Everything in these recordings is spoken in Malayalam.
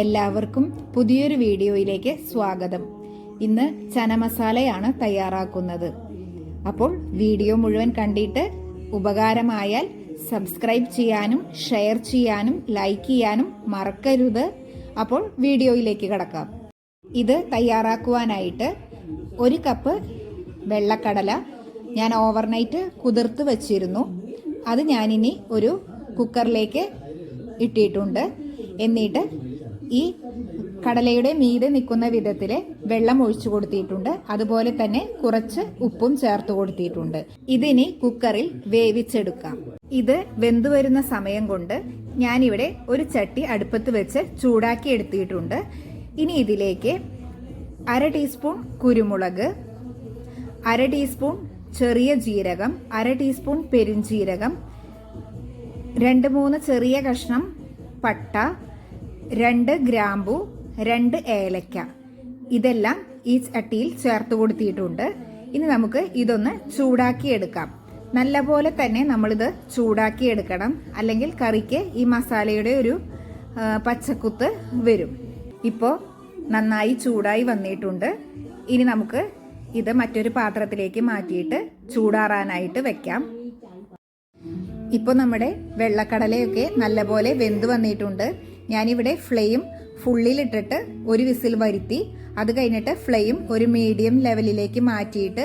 എല്ലാവർക്കും പുതിയൊരു വീഡിയോയിലേക്ക് സ്വാഗതം. ഇന്ന് ചനമസാലയാണ് തയ്യാറാക്കുന്നത്. അപ്പോൾ വീഡിയോ മുഴുവൻ കണ്ടിട്ട് ഉപകാരമായാൽ സബ്സ്ക്രൈബ് ചെയ്യാനും ഷെയർ ചെയ്യാനും ലൈക്ക് ചെയ്യാനും മറക്കരുത്. അപ്പോൾ വീഡിയോയിലേക്ക് കടക്കാം. ഇത് തയ്യാറാക്കുവാനായിട്ട് ഒരു കപ്പ് വെള്ളക്കടല ഞാൻ ഓവർനൈറ്റ് കുതിർത്ത് വച്ചിരുന്നു. അത് ഞാനിനി ഒരു കുക്കറിലേക്ക് ഇട്ടിട്ടുണ്ട്. എന്നിട്ട് ഈ കടലയുടെ മീതെ നിൽക്കുന്ന വിധത്തിൽ വെള്ളം ഒഴിച്ചു കൊടുത്തിട്ടുണ്ട്. അതുപോലെ തന്നെ കുറച്ച് ഉപ്പും ചേർത്ത് കൊടുത്തിട്ടുണ്ട്. ഇതിനി കുക്കറിൽ വേവിച്ചെടുക്കാം. ഇത് വെന്തു വരുന്ന സമയം കൊണ്ട് ഞാനിവിടെ ഒരു ചട്ടി അടുപ്പത്ത് വെച്ച് ചൂടാക്കി എടുത്തിട്ടുണ്ട്. ഇനി ഇതിലേക്ക് അര ടീസ്പൂൺ കുരുമുളക് അര ടീസ്പൂൺ ചെറിയ ജീരകം അര ടീസ്പൂൺ പെരുംജീരകം രണ്ട് മൂന്ന് ചെറിയ കഷ്ണം പട്ട രണ്ട് ഗ്രാമ്പു രണ്ട് ഏലക്ക. ഇതെല്ലാം ഈ ചട്ടിയിൽ ചേർത്ത് കൊടുത്തിട്ടുണ്ട്. ഇനി നമുക്ക് ഇതൊന്ന് ചൂടാക്കി എടുക്കാം. നല്ലപോലെ തന്നെ നമ്മളിത് ചൂടാക്കി എടുക്കണം. അല്ലെങ്കിൽ കറിക്ക് ഈ മസാലയുടെ ഒരു പച്ചക്കുത്ത് വരും. ഇപ്പോൾ നന്നായി ചൂടായി വന്നിട്ടുണ്ട്. ഇനി നമുക്ക് ഇത് മറ്റൊരു പാത്രത്തിലേക്ക് മാറ്റിയിട്ട് ചൂടാറാനായിട്ട് വെക്കാം. ഇപ്പോൾ നമ്മുടെ വെള്ളക്കടലയൊക്കെ നല്ലപോലെ വെന്ത് വന്നിട്ടുണ്ട്. ഞാനിവിടെ ഫ്ലെയിം ഫുള്ളിലിട്ടിട്ട് ഒരു വിസിൽ വരുത്തി. അത് കഴിഞ്ഞിട്ട് ഫ്ലെയിം ഒരു മീഡിയം ലെവലിലേക്ക് മാറ്റിയിട്ട്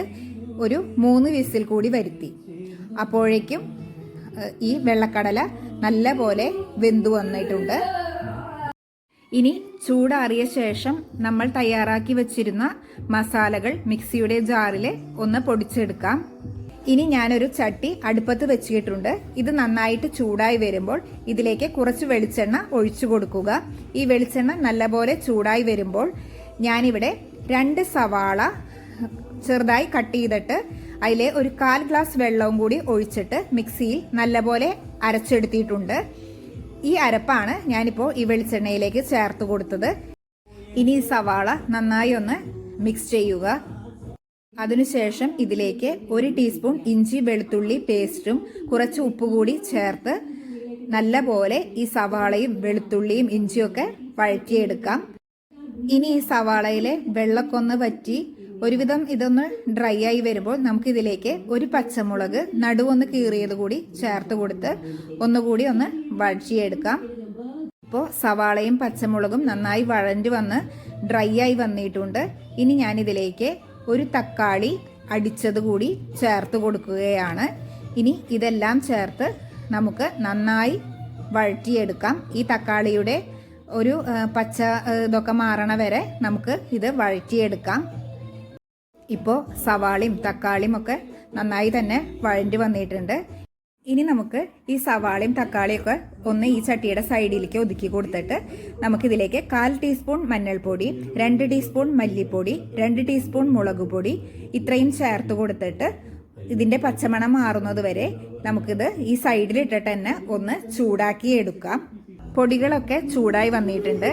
ഒരു മൂന്ന് വിസിൽ കൂടി വരുത്തി. അപ്പോഴേക്കും ഈ വെള്ളക്കടല നല്ല പോലെ വെന്തു വന്നിട്ടുണ്ട്. ഇനി ചൂടാറിയ ശേഷം നമ്മൾ തയ്യാറാക്കി വെച്ചിരുന്ന മസാലകൾ മിക്സിയുടെ ജാറിൽ ഒന്ന് പൊടിച്ചെടുക്കാം. ഇനി ഞാനൊരു ചട്ടി അടുപ്പത്ത് വെച്ചിട്ടുണ്ട്. ഇത് നന്നായിട്ട് ചൂടായി വരുമ്പോൾ ഇതിലേക്ക് കുറച്ച് വെളിച്ചെണ്ണ ഒഴിച്ചു കൊടുക്കുക. ഈ വെളിച്ചെണ്ണ നല്ലപോലെ ചൂടായി വരുമ്പോൾ ഞാനിവിടെ രണ്ട് സവാള ചെറുതായി കട്ട് ചെയ്തിട്ട് അതിലെ ഒരു കാൽ ഗ്ലാസ് വെള്ളവും കൂടി ഒഴിച്ചിട്ട് മിക്സിയിൽ നല്ലപോലെ അരച്ചെടുത്തിട്ടുണ്ട് ഈ അരപ്പാണ് ഞാനിപ്പോൾ ഈ വെളിച്ചെണ്ണയിലേക്ക് ചേർത്ത് കൊടുത്തത്. ഇനി സവാള നന്നായി ഒന്ന് മിക്സ് ചെയ്യുക. അതിനുശേഷം ഇതിലേക്ക് ഒരു ടീസ്പൂൺ ഇഞ്ചി വെളുത്തുള്ളി പേസ്റ്റും കുറച്ച് ഉപ്പ് കൂടി ചേർത്ത് നല്ലപോലെ ഈ സവാളയും വെളുത്തുള്ളിയും ഇഞ്ചിയൊക്കെ വഴറ്റിയെടുക്കാം. ഇനി ഈ സവാളയിലെ വെള്ളക്കൊന്ന് വറ്റി ഒരുവിധം ഇതൊന്ന് ഡ്രൈ ആയി വരുമ്പോൾ നമുക്ക് ഇതിലേക്ക് ഒരു പച്ചമുളക് നടുവൊന്ന് കീറിയത് കൂടി ചേർത്ത് കൊടുത്ത് ഒന്നുകൂടി ഒന്ന് വഴറ്റിയെടുക്കാം. ഇപ്പോൾ സവാളയും പച്ചമുളകും നന്നായി വഴഞ്ഞു വന്ന് ഡ്രൈ ആയി വന്നിട്ടുണ്ട്. ഇനി ഞാനിതിലേക്ക് ഒരു തക്കാളി അടിച്ചത് കൂടി ചേർത്ത് കൊടുക്കുകയാണ്. ഇനി ഇതെല്ലാം ചേർത്ത് നമുക്ക് നന്നായി വഴറ്റിയെടുക്കാം. ഈ തക്കാളിയുടെ ഒരു പച്ച ഇതൊക്കെ മാറണ വരെ നമുക്ക് ഇത് വഴറ്റിയെടുക്കാം. ഇപ്പോൾ സവാളയും തക്കാളിയും ഒക്കെ നന്നായി തന്നെ വഴണ്ടി വന്നിട്ടുണ്ട്. ഇനി നമുക്ക് ഈ സവാളയും തക്കാളിയൊക്കെ ഒന്ന് ഈ ചട്ടിയുടെ സൈഡിലേക്ക് ഒതുക്കി കൊടുത്തിട്ട് നമുക്കിതിലേക്ക് കാൽ ടീസ്പൂൺ മഞ്ഞൾപ്പൊടി രണ്ട് ടീസ്പൂൺ മല്ലിപ്പൊടി രണ്ട് ടീസ്പൂൺ മുളക് പൊടി ഇത്രയും ചേർത്ത് കൊടുത്തിട്ട് ഇതിന്റെ പച്ചമണം മാറുന്നത് വരെ നമുക്കിത് ഈ സൈഡിലിട്ടിട്ട് തന്നെ ഒന്ന് ചൂടാക്കി എടുക്കാം. പൊടികളൊക്കെ ചൂടായി വന്നിട്ടുണ്ട്.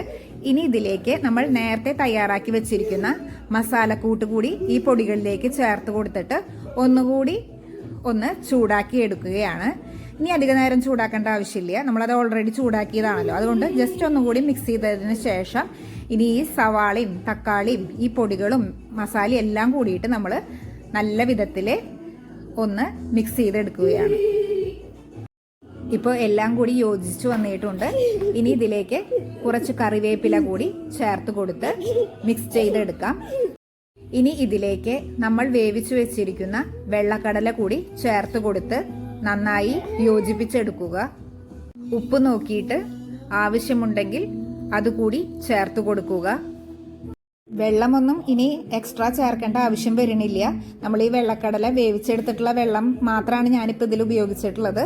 ഇനി ഇതിലേക്ക് നമ്മൾ നേരത്തെ തയ്യാറാക്കി വെച്ചിരിക്കുന്ന മസാലക്കൂട്ട് കൂടി ഈ പൊടികളിലേക്ക് ചേർത്ത് കൊടുത്തിട്ട് ഒന്നുകൂടി ഒന്ന് ചൂടാക്കി എടുക്കുകയാണ്. ഇനി അധിക നേരം ചൂടാക്കേണ്ട ആവശ്യമില്ല. നമ്മളത് ഓൾറെഡി ചൂടാക്കിയതാണല്ലോ. അതുകൊണ്ട് ജസ്റ്റ് ഒന്നുകൂടി മിക്സ് ചെയ്തതിന് ശേഷം ഇനി ഈ സവാളയും തക്കാളിയും ഈ പൊടികളും മസാലയും എല്ലാം കൂടിയിട്ട് നമ്മൾ നല്ല വിധത്തിൽ ഒന്ന് മിക്സ് ചെയ്തെടുക്കുകയാണ്. ഇപ്പോൾ എല്ലാം കൂടി യോജിച്ച് വന്നിട്ടുണ്ട്. ഇനി ഇതിലേക്ക് കുറച്ച് കറിവേപ്പില കൂടി ചേർത്ത് കൊടുത്ത് മിക്സ് ചെയ്തെടുക്കാം. ഇനി ഇതിലേക്ക് നമ്മൾ വേവിച്ചു വെച്ചിരിക്കുന്ന വെള്ളക്കടല കൂടി ചേർത്ത് കൊടുത്ത് നന്നായി യോജിപ്പിച്ചെടുക്കുക. ഉപ്പ് നോക്കിയിട്ട് ആവശ്യമുണ്ടെങ്കിൽ അതുകൂടി ചേർത്ത് കൊടുക്കുക. വെള്ളമൊന്നും ഇനി എക്സ്ട്രാ ചേർക്കേണ്ട ആവശ്യം വരുന്നില്ല. നമ്മൾ ഈ വെള്ളക്കടല വേവിച്ചെടുത്തിട്ടുള്ള വെള്ളം മാത്രമാണ് ഞാനിപ്പോൾ ഇതിൽ ഉപയോഗിച്ചിട്ടുള്ളത്.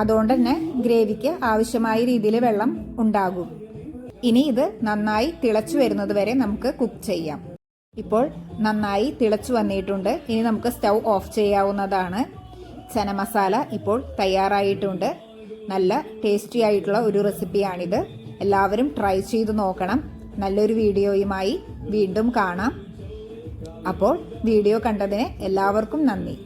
അതുകൊണ്ട് തന്നെ ഗ്രേവിക്ക് ആവശ്യമായ രീതിയിൽ വെള്ളം ഉണ്ടാകും. ഇനി ഇത് നന്നായി തിളച്ചു വരുന്നത് വരെ നമുക്ക് കുക്ക് ചെയ്യാം. ഇപ്പോൾ നന്നായി തിളച്ചു വന്നിട്ടുണ്ട്. ഇനി നമുക്ക് സ്റ്റൗ ഓഫ് ചെയ്യാവുന്നതാണ്. ചന മസാല ഇപ്പോൾ തയ്യാറായിട്ടുണ്ട്. നല്ല ടേസ്റ്റി ആയിട്ടുള്ള ഒരു റെസിപ്പിയാണിത്. എല്ലാവരും ട്രൈ ചെയ്ത് നോക്കണം. നല്ലൊരു വീഡിയോയുമായി വീണ്ടും കാണാം. അപ്പോൾ വീഡിയോ കണ്ടതിന് എല്ലാവർക്കും നന്ദി.